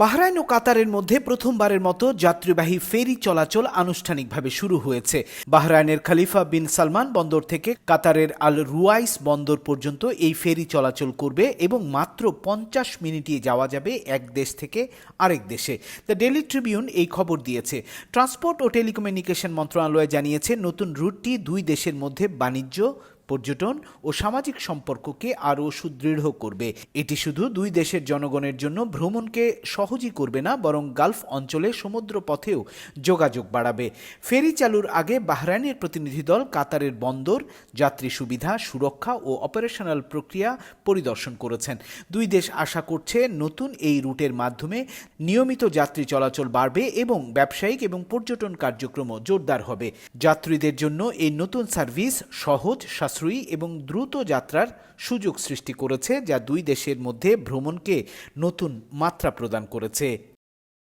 Bahrain ও কাতারের মধ্যে প্রথমবারের মতো যাত্রীবাহী ফেরি চলাচল আনুষ্ঠানিকভাবে শুরু হয়েছে। বাহরাইনের খালিফা বিন সালমান বন্দর থেকে কাতারের আল রুয়াইস বন্দর পর্যন্ত এই ফেরি চলাচল করবে এবং মাত্র পঞ্চাশ মিনিটে যাওয়া যাবে এক দেশ থেকে আরেক দেশে। দ্য ডেলি ট্রিবিউন এই খবর দিয়েছে। ট্রান্সপোর্ট ও টেলিকমিউনিকেশন মন্ত্রণালয় জানিয়েছে, নতুন রুটটি দুই দেশের মধ্যে বাণিজ্য পর্যটন ও সামাজিক সম্পর্ককে আরও সুদৃঢ় করবে। এটি শুধু দুই দেশের জনগণের জন্য ভ্রমণকে সহজই করবে না, বরং গালফ অঞ্চলে সমুদ্র পথেও যোগাযোগ বাড়াবে। ফেরি চালুর আগে বাহরাইনের প্রতিনিধি দল কাতারের বন্দর, যাত্রী সুবিধা, সুরক্ষা ও অপারেশনাল প্রক্রিয়া পরিদর্শন করেছেন। দুই দেশ আশা করছে নতুন এই রুটের মাধ্যমে নিয়মিত যাত্রী চলাচল বাড়বে এবং ব্যবসায়িক এবং পর্যটন কার্যক্রমও জোরদার হবে। যাত্রীদের জন্য এই নতুন সার্ভিস সহজ সাশ্রয়ী এবং দ্রুত যাত্রার সুযোগ সৃষ্টি করেছে, যা দুই দেশের মধ্যে ভ্রমণকে নতুন মাত্রা প্রদান করেছে।